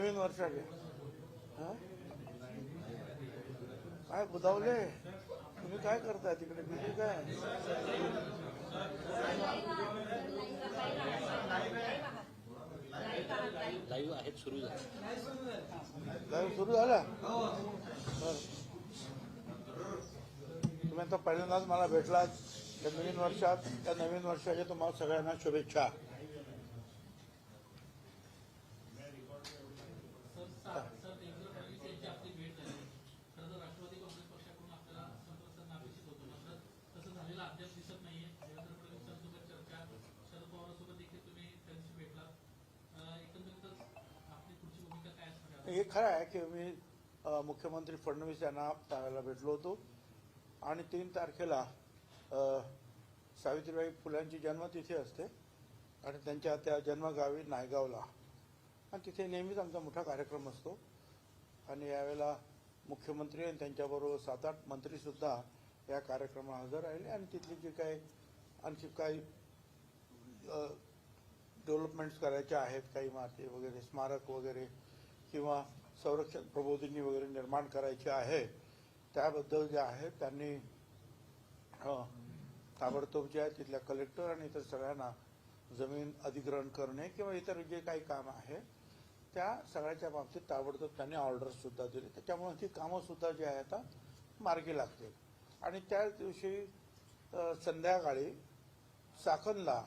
नवीन वर्षाचे? काय बुधावले तुम्ही काय करताय तिकडे? बिझी काय? लाईव्ह आहेत सुरू झाले. लाईव्ह सुरू झाला. तुम्ही आता पहिल्यांदाच मला भेटलात. त्या नवीन वर्षात त्या नवीन वर्षाच्या तुम्हाला सगळ्यांना शुभेच्छा सर देवेंद्र फडणवीस यांची आपली भेट झाली खरं तर राष्ट्रवादी काँग्रेस पक्षाकडून आपल्याला संपर्क साधणं अपेक्षित होतं मात्र तसं झालेलं अद्याप दिसत नाहीये देवेंद्र फडणवीसांसोबत चर्चा शरद पवारांसोबत देखील तुम्ही त्यांची भेटला एकंदरीतच आपली पुढची भूमिका काय असणार आहे? हे खरं आहे की मी मुख्यमंत्री फडणवीस यांना त्यावेळेला भेटलो होतो. आणि तीन तारखेला सावित्रीबाई फुलांची जन्मतिथी असते. आणि त्यांच्या त्या जन्मगावी नायगावला. आणि तिथे नेहमीच आमचा मोठा कार्यक्रम असतो. आणि यावेळेला मुख्यमंत्री आणि त्यांच्याबरोबर सात आठ मंत्रीसुद्धा या कार्यक्रमाला हजर राहिले. आणि तिथली जी काही आणखी काही डेव्हलपमेंट्स करायच्या आहेत काही इमारती वगैरे स्मारक वगैरे किंवा संरक्षण प्रबोधिनी वगैरे निर्माण करायची आहे त्याबद्दल जे आहे त्यांनी ताबडतोब जे आहे तिथल्या कलेक्टर आणि इतर सगळ्यांना जमीन अधिग्रहण करणे किंवा इतर जे काही काम आहे त्या सगळ्याच्या बाबतीत ताबडतोब त्यांनी ऑर्डर सुद्धा दिले. त्याच्यामुळे ती कामं सुद्धा जी आहे आता मार्गी लागतील आणि त्याच दिवशी संध्याकाळी साखनला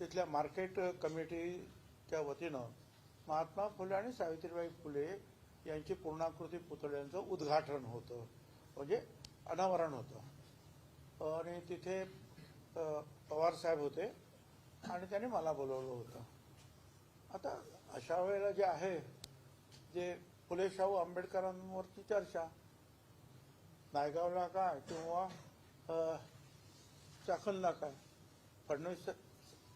तिथल्या मार्केट कमिटीच्या वतीनं महात्मा फुले आणि सावित्रीबाई फुले यांची पूर्णाकृती पुतळ्यांचं उद्घाटन होतं. म्हणजे अनावरण होतं. आणि तिथे पवारसाहेब पवार साहेब होते आणि त्यांनी मला बोलवलं होतं. आता अशा वेळेला जे आहे जे फुले शाहू आंबेडकरांवरची चर्चा नायगावला काय किंवा अ, चाकणला काय फडणवीस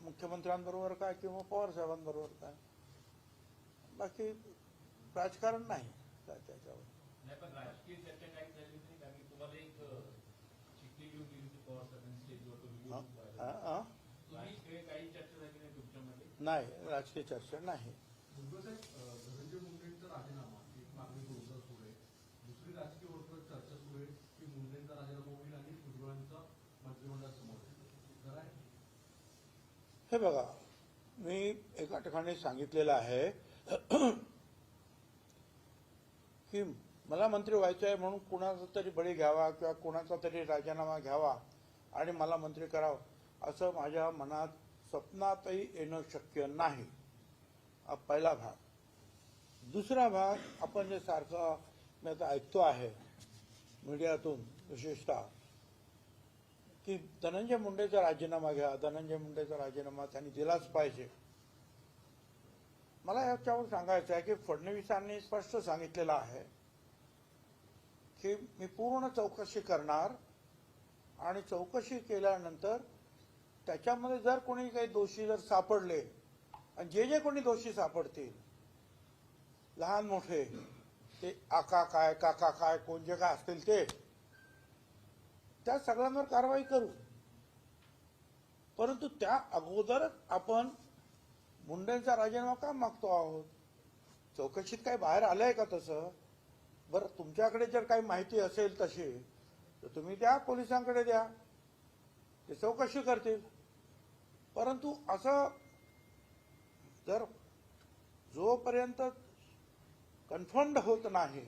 मुख्यमंत्र्यांबरोबर काय किंवा पवार साहेबांबरोबर काय बाकी राजकारण नाही त्याच्यावर नाही राजकीय चर्चा नाही हा? हा? हा? हे बघा मी एका ठिकाणी सांगितलेलं आहे की मला मंत्री व्हायचं आहे म्हणून कुणाचा तरी बळी घ्यावा किंवा कुणाचा तरी राजीनामा घ्यावा आणि मला मंत्री करावं असं माझ्या मनात स्वप्नातही येणं शक्य नाही. हा पहिला भाग. दुसरा भाग आपण जे सारखं मी आता ऐकतो आहे मीडियातून विशेषतः की धनंजय मुंडेचा राजीनामा घ्या धनंजय मुंडेचा राजीनामा त्यांनी दिलाच पाहिजे. मला याच्यावर सांगायचं आहे की फडणवीसांनी स्पष्ट सांगितलेलं आहे की मी पूर्ण चौकशी करणार आणि चौकशी केल्यानंतर त्याच्यामध्ये जर कोणी काही दोषी जर सापडले आणि जे जे कोणी दोषी सापडतील लहान मोठे ते आका काय काका काय कोण जे काय असतील ते त्या सगळ्यांवर कारवाई करू. परंतु त्या अगोदरच आपण मुंडेंचा राजीनामा का मागतो आहोत? चौकशीत काही बाहेर आलंय का तसं? बरं तुमच्याकडे जर काही माहिती असेल तशी तर तुम्ही द्या पोलिसांकडे द्या. ते चौकशी करतील. परंतु असं जर जोपर्यंत कन्फर्म्ड होत नाही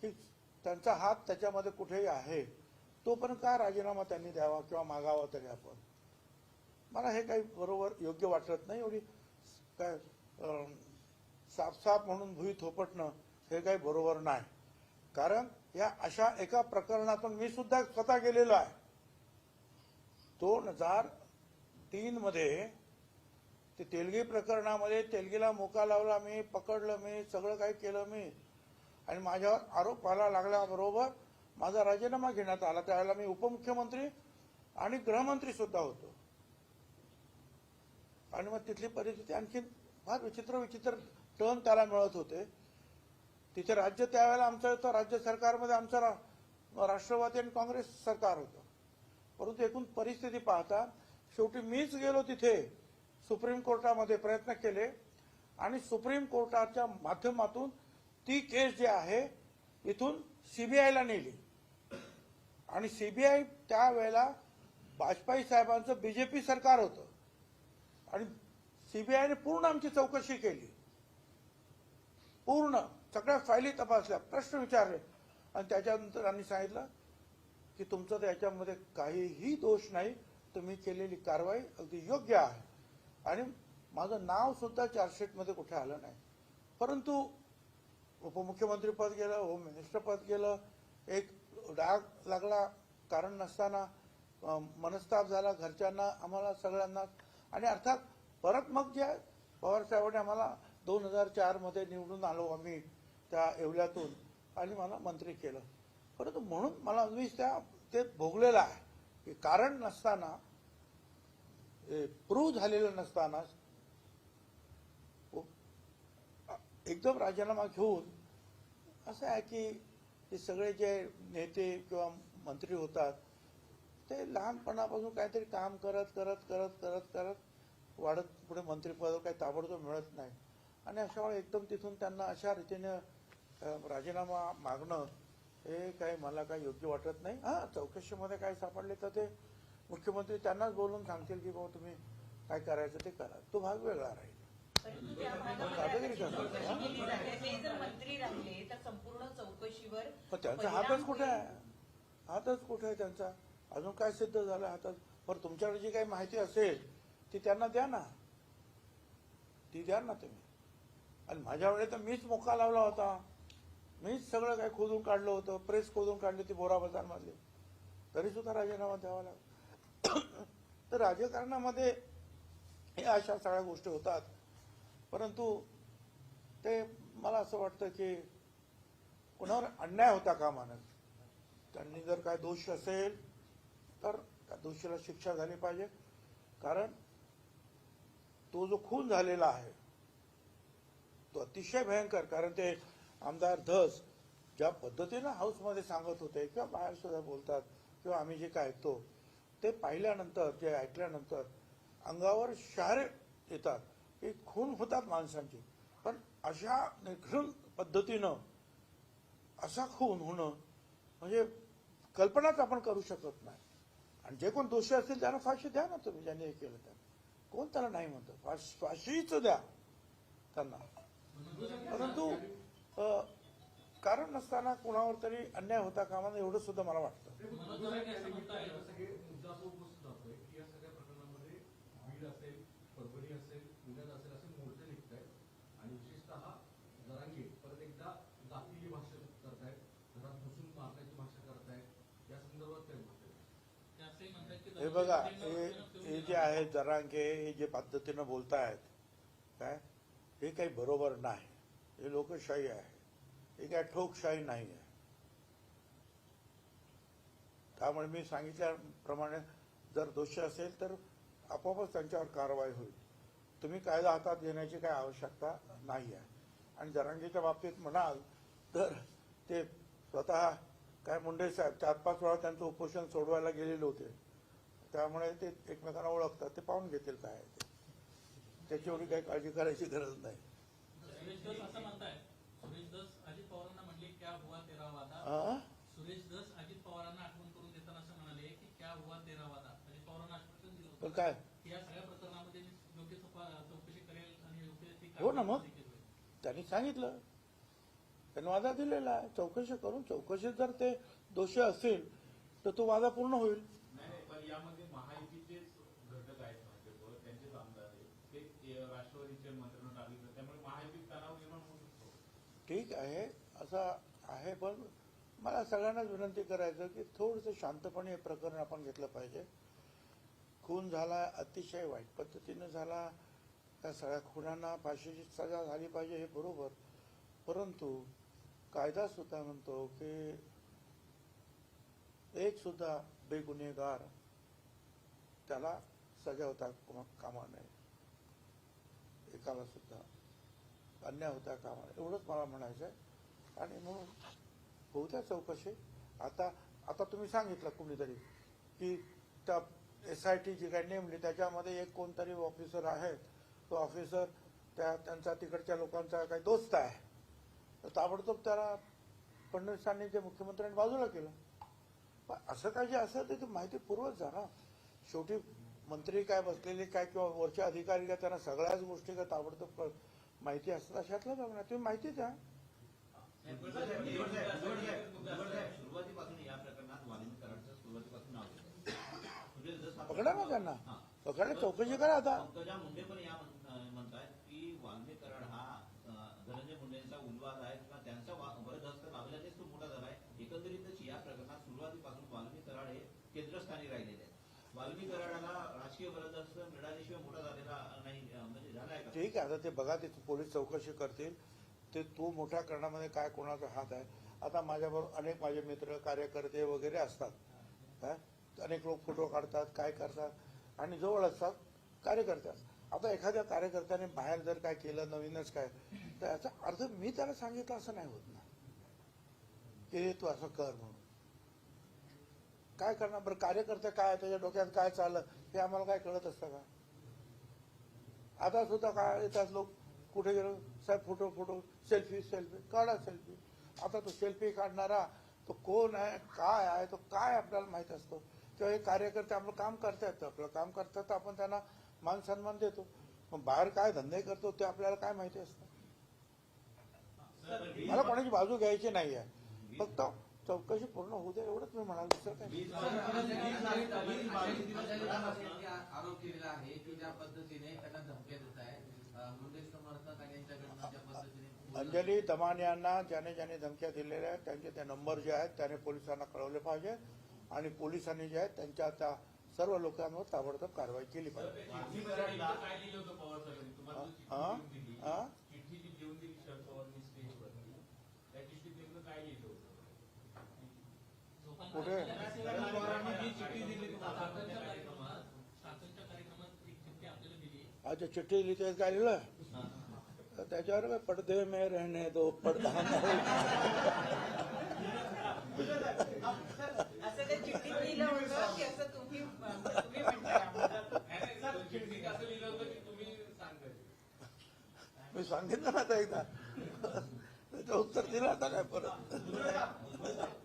की त्यांचा हात त्याच्यामध्ये कुठेही आहे तोपर्यंत काय राजीनामा त्यांनी द्यावा किंवा मागावा तरी आपण? मला हे काही बरोबर योग्य वाटत नाही एवढी काय साफसाफ साफ म्हणून भुई थोपटणं हे काही बरोबर नाही. कारण या अशा एका प्रकरणातून मी सुद्धा स्वतः गेलेलो आहे. दोन हजार तीन मध्ये ते तेलगी प्रकरणामध्ये तेलगीला मोका लावला मी पकडलं मी सगळं काही केलं मी. आणि माझ्यावर आरोप व्हायला लागल्याबरोबर माझा राजीनामा घेण्यात आला त्यावेळेला मी उपमुख्यमंत्री आणि गृहमंत्री सुद्धा होतो. आणि मग तिथली परिस्थिती आणखी फार विचित्र विचित्र टर्न त्याला मिळत होते. तिथे राज्य त्यावेळेला आमचं होतं राज्य सरकारमध्ये आमचं रा- राष्ट्रवादी आणि काँग्रेस सरकार होतं. परंतु एकूण परिस्थिती पाहता शेवटी मीच गेलो तिथे सुप्रीम कोर्टामध्ये प्रयत्न केले आणि सुप्रीम कोर्टाच्या माध्यमातून ती केस जी आहे इथून सीबीआयला नेली. आणि सीबीआय त्यावेळेला वाजपेयी साहेबांचं बीजेपी सरकार होतं. आणि सीबीआयने पूर्ण आमची चौकशी केली. पूर्ण सगळ्या फायली तपासल्या प्रश्न विचारले. आणि त्याच्यानंतर आम्ही सांगितलं की तुमचं त्याच्यामध्ये काहीही दोष नाही तुम्ही केलेली कारवाई अगदी योग्य आहे. आणि माझं नाव सुद्धा चार्जशीटमध्ये कुठे आलं नाही. परंतु उपमुख्यमंत्री पद गेलं होम मिनिस्टर पद गेलं एक डाग लागला कारण नसताना मनस्ताप झाला घरच्यांना आम्हाला सगळ्यांना आणि अर्थात परत मग जे पवारसाहेबांनी पवार आम्हाला दोन हजार चारमध्ये निवडून आलो आम्ही त्या येवल्यातून आणि मला मंत्री केलं. परंतु म्हणून मला मीच त्या ते भोगलेलं आहे की कारण नसताना प्रूव्ह झालेलं नसताना एकदम राजीनामा घेऊन असं आहे की ते सगळे जे नेते किंवा मंत्री होतात ते लहानपणापासून काहीतरी काम करत करत करत करत करत वाढत पुढे मंत्रिपद काही ताबडतोब मिळत नाही. आणि अशा वेळी एकदम तिथून त्यांना अशा रीतीने राजीनामा मागणं हे काही मला काही योग्य वाटत नाही. हा चौकशीमध्ये काय सापडले तर ते मुख्यमंत्री त्यांनाच बोलून सांगतील की बाबा तुम्ही काय करायचं ते करा. तो भाग वेगळा राहील. दादागिरी मंत्री राहिले तर संपूर्ण पण त्यांचा हातच कुठे आहे? हातच कुठे आहे त्यांचा? अजून काय सिद्ध झालं? हातात पण तुमच्याकडे जी काही माहिती असेल ती त्यांना द्या ना. ती द्या ना तुम्ही. आणि माझ्या वेळेत तर मीच मोका लावला होता. मीच सगळं काही खोदून काढलं होतं. प्रेस खोदून काढली ती बोरा बाजारमधले तरी सुद्धा राजीनामा द्यावा लागला. तर राजकारणामध्ये हे अशा सगळ्या गोष्टी होतात. परंतु ते मला असं वाटतं की कुणावर अन्याय होता का मानत त्यांनी जर काय दोष असेल तर त्या दोषीला शिक्षा झाली पाहिजे. कारण तो जो खून झालेला आहे तो अतिशय भयंकर. कारण ते आमदार धस ज्या पद्धतीनं हाऊसमध्ये सांगत होते किंवा बाहेर सुद्धा बोलतात किंवा आम्ही जे काय ऐकतो ते पाहिल्यानंतर जे ऐकल्यानंतर अंगावर शहारे येतात की खून होतात माणसांची. पण अशा निघून पद्धतीनं असा खून होणं म्हणजे कल्पनाच आपण करू शकत नाही. आणि जे कोण दोषी असतील त्यांना फाशी द्या ना तुम्ही ज्यांनी हे केलं त्यांना. कोण त्याला नाही म्हणतं फाश फाशीच द्या त्यांना परंतु कारण नसताना कुणावर तरी अन्याय होता कामा नये एवढं सुद्धा मला वाटतं हे बघा हे जे आहेत जरांगे हे जे पद्धतीनं बोलतायत काय? हे काही बरोबर नाही. हे लोकशाही आहे हे काय ठोकशाही नाही आहे. त्यामुळे मी सांगितल्याप्रमाणे जर दोषी असेल तर आपोआपच त्यांच्यावर कारवाई होईल. तुम्ही कायदा हातात घेण्याची काही आवश्यकता नाही आहे. आणि जरांगीच्या बाबतीत म्हणाल तर ते स्वतः काय मुंडे साहेब चार पाच वेळा त्यांचं उपोषण सोडवायला गेलेले होते. त्यामुळे ते एकमेकांना ओळखतात ते पाहून घेतील काय त्याची एवढी काही काळजी करायची गरज नाही. सुरेश दस असं म्हणताय. सुरेश दस अजित पवारांना म्हणले क्या हुआ तेरा वादा? आ? सुरेश दस अजित पवारांना आठवण करून देताना असं म्हणाले की क्या हुआ तेरा वादा? अजित पवारांना आश्वासन दिलं पण होतं काय? की या सगळ्या प्रकरणामध्ये मी योग्य तपा- चौकशी करेल आणि योग्य ती हो ना मग. त्यांनी सांगितलं. त्यांनी वादा दिलेला आहे. चौकशी करून चौकशीत जर ते दोषी असतील तर तो वादा पूर्ण होईल नाही नाही पण यामध्ये महायुतीचेच घटक आहेत भाजप त्यांचेच आमदार आहेत ते अ, राष्ट्रवादीचे मंत्र्यांना टाकले त्यामुळे महायुतीत तणाव निर्माण होऊ शकतो ठीक आहे असं आहे पण मला सगळ्यांनाच विनंती करायचं की थोडंसं शांतपणे हे प्रकरण आपण घेतलं पाहिजे. खून झाला अतिशय वाईट पद्धतीनं झाला त्या सगळ्या खुनांना फाशीची सजा झाली पाहिजे हे बरोबर. परंतु कायदा सुद्धा म्हणतो की एक सुद्धा बेगुन्हेगार त्याला सजा होता कामा नये. एकाला सुद्धा अन्याय होता कामा एवढंच मला म्हणायचं आहे आणि म्हणून होऊ द्या चौकशी. आता आता तुम्ही सांगितलं कुणीतरी की त्या एस आय टी जी काही नेमली त्याच्यामध्ये एक कोणतरी ऑफिसर आहे तो ऑफिसर त्या त्यांचा तिकडच्या लोकांचा काही दोस्त आहे. तर ताबडतोब त्याला फडणवीसांनी जे मुख्यमंत्र्यांनी बाजूला केलं. पण असं काय जे असं ते माहिती पूर्वच जा ना शेवटी मंत्री काय बसलेले काय किंवा वरचे अधिकारी काय त्यांना सगळ्याच गोष्टी काय ताबडतोब माहिती असतात अशातलं जमणार तुम्ही माहिती द्या या प्रकरणात पकडा ना त्यांना. पकडा चौकशी करा आता. मुंडे पण या म्हणतात की वाल्मिक कराड हा धनंजय मुंडेंचा उल्वाद आहे किंवा त्यांचा वा- वरदहस्त तेच तो मोठा झाला आहे. एकंदरीतच या प्रकरणात सुरुवातीपासून वाल्मी कराड हे केंद्रस्थानी राहिलेले आहे वाल्मीकरणाला कराडाला राजकीय मिळाल्याशिवाय मोठा झालेला नाही म्हणजे झालाय का? ठीक आहे आता ते बघा ते पोलीस चौकशी करतील. ते तो मोठ्या करण्यामध्ये काय कोणाचा हात आहे? आता माझ्याबरोबर अनेक माझे मित्र कार्यकर्ते वगैरे असतात. काय? अनेक लोक फोटो काढतात काय करतात? आणि जवळ असतात कार्यकर्ते आता एखाद्या कार्यकर्त्याने बाहेर जर काय केलं नवीनच काय तर याचा अर्थ मी त्याला सांगितलं असं नाही होत ना. की तू असं कर म्हणून. काय करणार? बरं कार्यकर्ते काय त्याच्या डोक्यात काय चाललं? हे आम्हाला काय कळत असतं का? आता सुद्धा काय येतात लोक? कुठे गेलो? साहेब फोटो फोटो सेल्फी सेल्फी काढा सेल्फी आता तो सेल्फी काढणारा तो कोण आहे? काय आहे? तो काय आपल्याला माहीत असतो? किंवा हे कार्यकर्ते आपलं काम करतायत आपलं काम करतात तर आपण त्यांना मान सन्मान देतो. पण बाहेर काय धंदे करतो ते आपल्याला काय माहिती असतं? मला कोणाची बाजू घ्यायची नाही आहे फक्त चौकशी पूर्ण होऊ दे एवढंच मी म्हणाल दुसरं काय? आरोप केलेला आहे की ज्या पद्धतीने त्यांना धमक्या देत आहे अं, मुंडे समर्थक आणि यांच्याकडनं ज्या पद्धतीने अंजली दमाने यांना ज्याने ज्याने धमक्या दिलेल्या आहेत त्यांचे ते नंबर जे आहेत त्याने पोलिसांना कळवले पाहिजे आणि पोलिसांनी जे आहेत त्यांच्या त्या सर्व लोकांवर ताबडतोब कारवाई केली पाहिजे वाल्मिक कराडला काय दिलं होतं पवार साहेबांनी तुम्हाला जो हा? चिठ्ठी लिहून दिली हा? चिठ्ठी जी लिहून दिली शरद पवारनी स्टेजवरती त्या चिठ्ठीत नेमकं काय लिहिलं होतं कुठे? शरद पवारांनी जी चिठ्ठी दिली तुम्हाला शासनच्या कार्यक्रमात शासनच्या कार्यक्रमात एक चिठ्ठी कुठे? अच्छा चिठ्ठी लिहिते काय लिहिलं? तर त्याच्यावर काय पडदे में रहने दो पडदा मी सांगितलं ना आता एकदा. त्याचं उत्तर दिलं आता काय परत.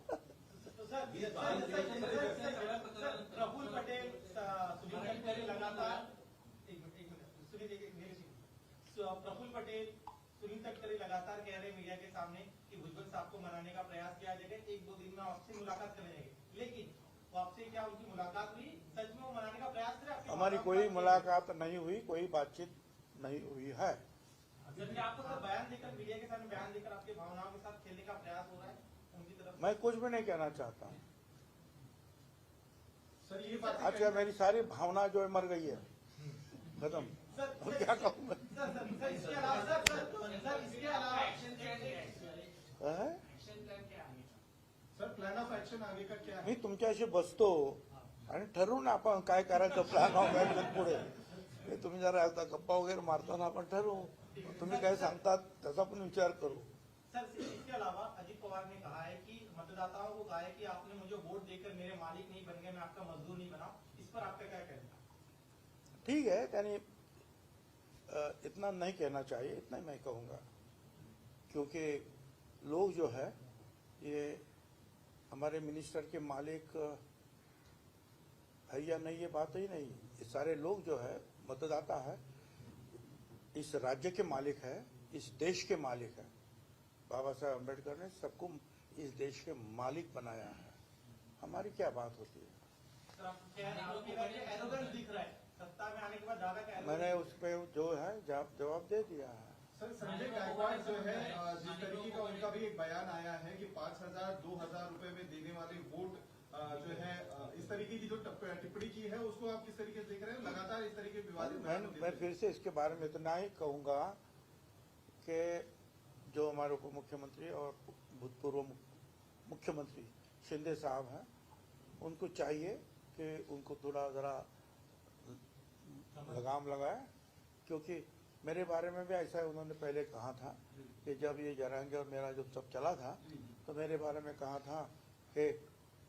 प्रफुल्ल पटेल सुनील तटकरे लगातार से- पटेल सुनील तटकरे लगातार कह रहे मीडिया के सामने कि भुजबल साहब को मनाने का प्रयास किया जाएगा एक दो दिन में आपसे मुलाकात करने जाएँगे लेकिन आपसे क्या उनकी मुलाकात हुई सच में मनाने का प्रयास करे हमारी कोई मुलाकात नहीं हुई, कोई बातचीत नहीं हुई है। आपको बयान देकर मीडिया के सामने बयान देकर आपकी भावनाओं के साथ खेलने का प्रयास हो रहा है उनकी तरफ़ मैं कुछ भी नहीं कहना चाहता। सर ये बात आज क्या मेरी सारी भावना जो है मर गई है। खत्म। सर और क्या कहूँ मैं? सर सर सर इसके अलावा सर सर सर इसके अलावा? सर प्लान ऑफ एक्शन आगे का क्या मी तुमच्याशी बसतो? आणि ठरवू ना आपण काय करायचं प्लॅन ऑफ पुढे। हे तुम्ही जरा आता गप्पा वगैरे मारताना आपण ठरवू। तुम्ही काय सांगतात त्याचा पण विचार करू। सर इसके अलावा अजित पवार ने कहा है कि मतदाताओं को कहा है कि आपने मुझे वोट देकर मेरे मालिक नहीं बन गए, मैं आपका मजदूर नहीं बना। इस पर आपका क्या कहना ठीक है, यानी इतना नहीं कहना चाहिए, इतना ही मैं कहूँगा। क्योंकि लोग जो है, ये हमारे मिनिस्टर के मालिक है या नहीं, ये बात ही नहीं। ये सारे लोग जो है, मतदाता है, इस राज्य के मालिक है, इस देश के मालिक है। बाबा साहेब अंबेडकर ने सबको इस देश के मालिक बनाया है। हमारी क्या बात होती है? मैंने उस पर जो है जवाब दे दिया है। सर संजय गायकवाड़ जो है जिस तरीके का उनका भी एक बयान आया है कि पाँच हज़ार दो हज़ार रुपए में देने वाले वोट जो है इस तरीके की जो टिप्पणी की है उसको आप किस तरीके से देख रहे हैं? लगातार इस तरीके के विवादित मैं मैं फिर से इसके बारे में इतना ही कहूँगा कि हमारे उप मुख्यमंत्री और भूतपूर्व मुख्यमंत्री शिंदे साहब हैं। उनको चाहिए कि उनको थोड़ा जरा लगाम लगाए, क्योंकि मेरे बारे में भी ऐसा उन्होंने पहले कहा था कि जब ये जरांगे और मेरा जब सब चला था तो मेरे बारे में कहा था कि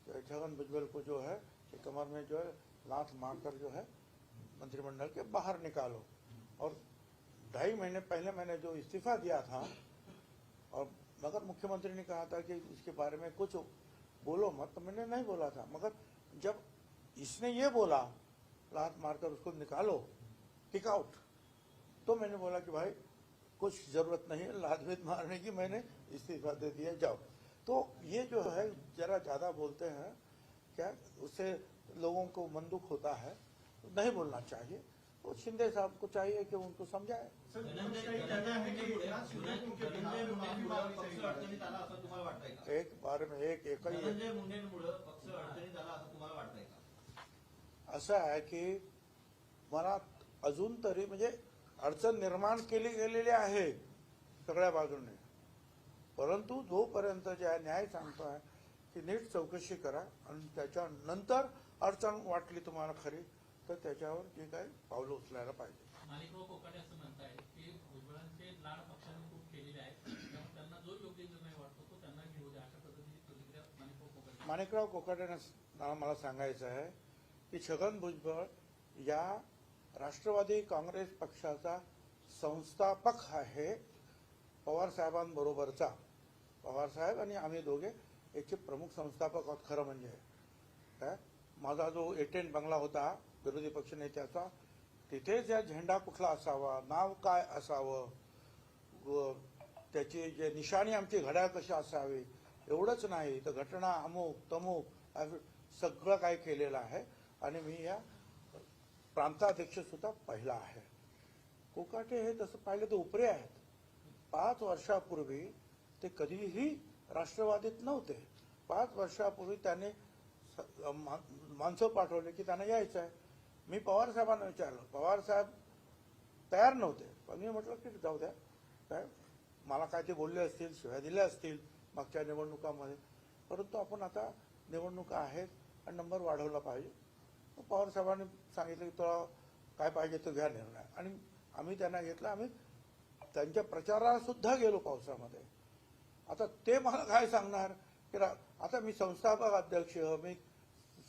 छगन भुजबल को जो है, कि कमर में जो है, लात मारकर जो है, मंत्रिमंडल के बाहर निकालो। और ढाई महीने पहले मैंने जो इस्तीफा दिया था और मगर मुख्यमंत्री ने कहा था कि इसके बारे में कुछ बोलो मत तो मैंने नहीं बोला था। मगर जब इसने ये बोला लात मारकर उसको निकालो किक आउट तो मैंने बोला कि भाई, कुछ ज़रूरत नहीं है लात भीत मारने की मैंने इस्तीफा दे दिया, जाओ। तो ये जो है, जरा ज़्यादा बोलते हैं, क्या उससे लोगों को मन दुख होता है, नहीं बोलना चाहिए। तो शिंदे साहब को चाहिए कि उनको समझाए। एक बार में एक आला असं आहे की मला अजून तरी म्हणजे अडचण निर्माण केली गेलेली आहे सगळ्या बाजूने. परंतु जोपर्यंत जे आहे न्याय सांगतोय की नीट चौकशी करा आणि त्याच्यानंतर अडचण वाटली तुम्हाला खरी तर त्याच्यावर जे काही पावलं उचलायला पाहिजे. माणिकराव कोकाटे असं म्हणतायत की भुजबळांचे लाड पक्षाने खूप केलेले आहेत. त्यामुळे त्यांना जो योग्य निर्णय वाटतो तो त्यांना घेऊ द्या. अशा पद्धतीची प्रतिक्रिया माणिकराव कोकाटे माणिकराव कोकाटेनं मला सांगायचं आहे की छगन भुजबळ या राष्ट्रवादी काँग्रेस पक्षाचा संस्थापक आहे पवार साहेबांबरोबरचा. पवार साहेब आणि आम्ही दोघे याचे प्रमुख संस्थापक आहोत खरं म्हणजे. काय माझा जो एटेन बंगला होता विरोधी पक्षनेत्याचा तिथेच या झेंडा कुठला असावा नाव काय असावं व त्याची जे निशाणी आमची घड्याळ कशी असावी एवढंच नाही. तर घटना अमुक तमुक सगळं काय केलेलं आहे. आणि मी या प्रांताध्यक्ष सुद्धा पहिला आहे. कोकाटे हे तसं पाहिलं तर उपरे आहेत. पाच वर्षापूर्वी ते कधीही राष्ट्रवादीत नव्हते. पाच वर्षापूर्वी त्याने स- मा- माणसं पाठवले की त्यांना यायचं आहे मी पवार साहेबांना विचारलं. पवार साहेब तयार नव्हते. पण मी म्हटलं की जाऊ द्या. काय मला काय ते बोलले असतील शिव्या दिल्या असतील मागच्या निवडणुकामध्ये. परंतु आपण आता निवडणुका आहेत आणि नंबर वाढवला पाहिजे. पवार साहेबांनी सांगितलं की तुला काय पाहिजे तो घ्या निर्णय. आणि आम्ही त्यांना घेतला. आम्ही त्यांच्या प्रचाराला सुद्धा गेलो पावसामध्ये. आता ते मला काय सांगणार? की रा- आता मी संस्थापक अध्यक्ष मी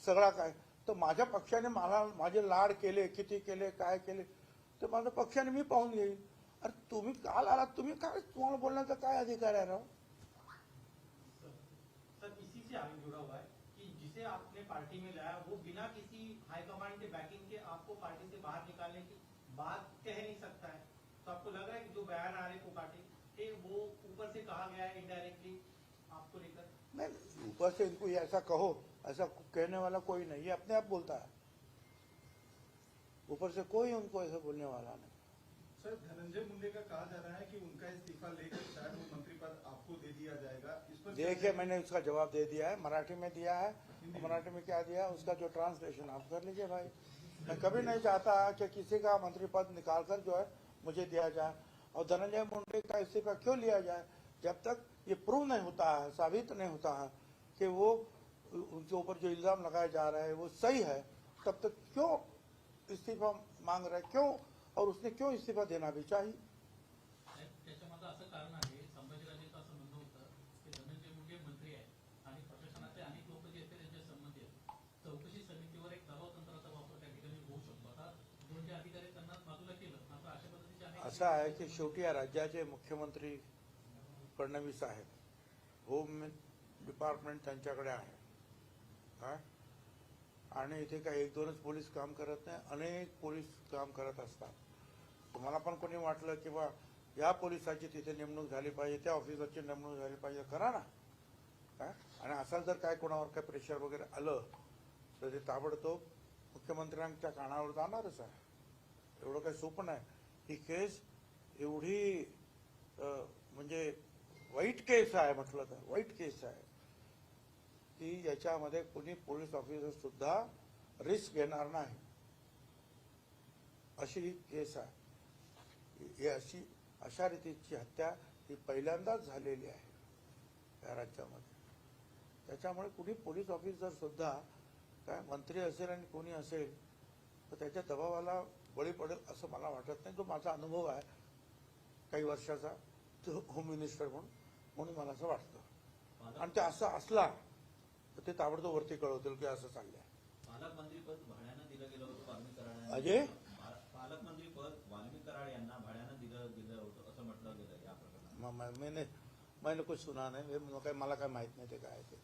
सगळा काय तर माझ्या पक्षाने मला माझे लाड केले किती केले काय केले तर माझ्या पक्षाने मी पाहून घेईन. अरे तुम्ही काल आलात तुम्ही काय तुम्हाला बोलण्याचा काय अधिकार आहे राव? सर इसी से आगे जुड़ा हुआ है कि जिसे आपने पार्टी में लाया वो बिना किसी हाईकमांड के बैकिंग के आपको पार्टी से बाहर निकालने की बात कह नहीं सकता है। तो आपको लग रहा है कि जो बयान आ रहे के वो ऊपर से कहा गया है इनडायरेक्टली आपको लेकर? नहीं ऊपर से इनको ऐसा कहो। ऐसा कहने वाला कोई नहीं ये अपने आप बोलता है। ऊपर से कोई उनको ऐसा बोलने वाला नहीं। सर धनंजय मुंडे का कहा जा रहा है कि उनका इस्तीफा लेकर शायद वो मंत्री पद आपको दे दिया जाएगा। इस पर देखिए मैंने उसका जवाब दे दिया है मराठी में दिया है। मराठी में क्या दिया उसका जो ट्रांसलेशन आप कर लीजिए भाई। मैं कभी नहीं चाहता कि किसी का मंत्री पद निकाल कर जो है मुझे दिया जाए और धनंजय मुंडे का इस्तीफा क्यों लिया जाए जब तक ये प्रूव नहीं होता है साबित नहीं होता है कि वो उनके ऊपर जो इल्ज़ाम लगाया जा रहे है वो सही है। तब तक क्यों इस्तीफा मांग रहे क्यों? और उसने क्यों इस्तीफा देना भी चाहिए? असा है की शेवटी या राज्याचे मुख्यमंत्री फडणवीस आहेत. होम डिपार्टमेंट त्यांच्याकडे आहे. काय आणि इथे काय एक दोनच पोलीस काम करत नाही अनेक पोलीस काम करत असतात. तुम्हाला पण कोणी वाटलं की बा या पोलिसाची तिथे नेमणूक झाली पाहिजे त्या ऑफिसरची नेमणूक झाली पाहिजे करा ना. काय आणि असं जर काय कोणावर काय प्रेशर वगैरे आलं तर ते ताबडतोब मुख्यमंत्र्यांच्या कानावर जाणारच आहे एवढं काही सोपं नाही. ही केस एवढी म्हणजे वाईट केस आहे म्हटलं तर वाईट केस आहे. की याच्यामध्ये कुणी पोलीस ऑफिसर सुद्धा रिस्क घेणार नाही. अशी ही केस आहे. अशी अशा रीतीची हत्या ही पहिल्यांदाच झालेली आहे या राज्यामध्ये. त्याच्यामुळे कुणी पोलीस ऑफिसर सुद्धा काय मंत्री असेल आणि कोणी असेल तर त्याच्या दबावाला बळी पडेल असं मला वाटत नाही. तो माझा अनुभव आहे काही वर्षाचा तो होम मिनिस्टर म्हणून म्हणून मला असं वाटतं. आणि ते असं असला तर ते ताबडतोब वरती कळवतील की असं चाललंय. पालकमंत्रीपद भाड्यानं दिलं गेलं होतं वाल्मिक कराड अजय? पालकमंत्रीपद वाल्मिक कराड यांना भाड्यानं दिलं म- म- मैंने मैंने कुछ सुना नाही. हे मला काय मला काय माहीत नाही ते काय ते.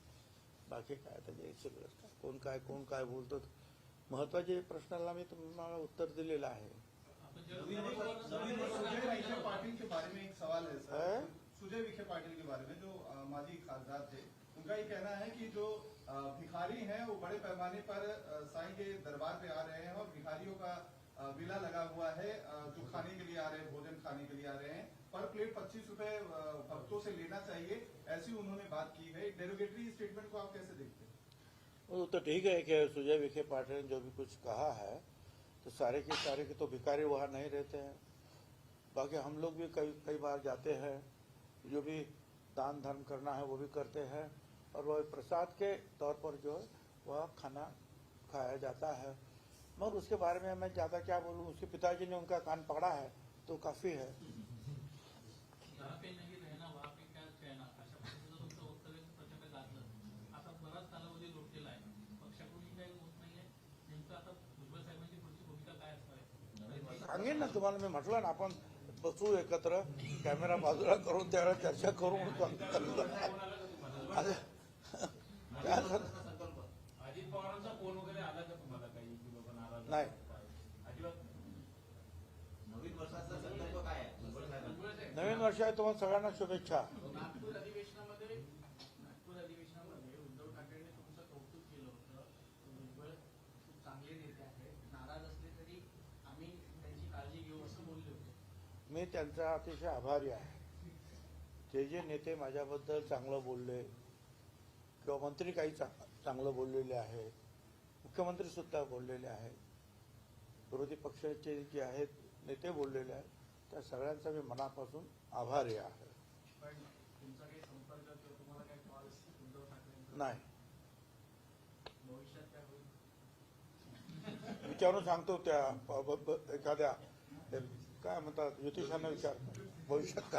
बाकी काय त्याचे सगळं काय? कोण काय कोण काय बोलतो? महत्त्वाचे प्रश्नाला मी तुम्हाला उत्तर दिलेलं आहे. सुजय विखे पाटिल के बारे में एक सवाल? सर. सुजय विखे पाटिल के बारे में जो माजी खासदार थे उनका ये कहना है कि जो भिखारी हैं, वो बड़े पैमाने पर साईं के दरबार पे आ रहे हैं और भिखारियों का विला लगा हुआ है जो खाने के लिए आ रहे हैं, भोजन खाने के लिए आ रहे हैं। पर प्लेट पच्चीस रुपए भक्तों से लेना चाहिए, ऐसी उन्होंने बात की है। डेरोगेटरी स्टेटमेंट को आप कैसे देखते हैं? वो तो ठीक है कि सुजय विखे पाटिल ने जो भी कुछ कहा है तो सारे के सारे के तो भिखारी वहाँ नहीं रहते हैं। बाकी हम लोग भी कई कई बार जाते हैं, जो भी दान धर्म करना है, वो भी करते हैं। और वह प्रसाद के तौर पर जो है वह खाना खाया जाता है। मगर उसके बारे में मैं ज़्यादा क्या बोलूँ उसके पिताजी ने उनका कान पकड़ा है तो काफ़ी है। जहाँ पे नाही रहना वहाँ पे क्या कहना? अशा पद्धतीचं तुमचं वक्तव्य प्रचंड गाजलं आता बराच कालावधी लोटलेला आहे पक्षाकडूनही काही होत नाहीये नेमकं आता भुजबळ साहेबांची पुढची भूमिका काय असणार आहे सांगेन ना तुम्हाला मी म्हटलं ना आपण बसू एकत्र कॅमेरा बाजूला करून त्यावेळेला चर्चा करू म्हणून आता- काय झालं? संकल्प अजित पवारांचा फोन वगैरे आला का तुम्हाला काही नाही. नवीन वर्षाचा संकल्प काय आहे नवीन वर्ष आहे तुम्हाला सगळ्यांना शुभेच्छा नागपूर अधिवेशनामध्ये नागपूर अधिवेशनामध्ये उद्धव ठाकरेंनी तुमचं कौतुक केलं होतं भुजबळ खूप चांगले नेते आहेत नाराज असले तरी आम्ही त्यांची काळजी घेऊ असं बोलले होते मी त्यांचा अतिशय आभारी आहे ते जे नेते माझ्याबद्दल चांगलं बोलले किंवा मंत्री काही चांगलं बोललेले आहेत मुख्यमंत्री सुद्धा बोललेले आहेत. विरोधी पक्षाचे जे आहेत नेते बोललेले आहेत. त्या सगळ्यांचा मी मनापासून आभारी आहे. नाही. विचारून सांगतो त्या ब- ब- एखाद्या काय म्हणतात ज्योतिषांना विचार. भविष्यात काय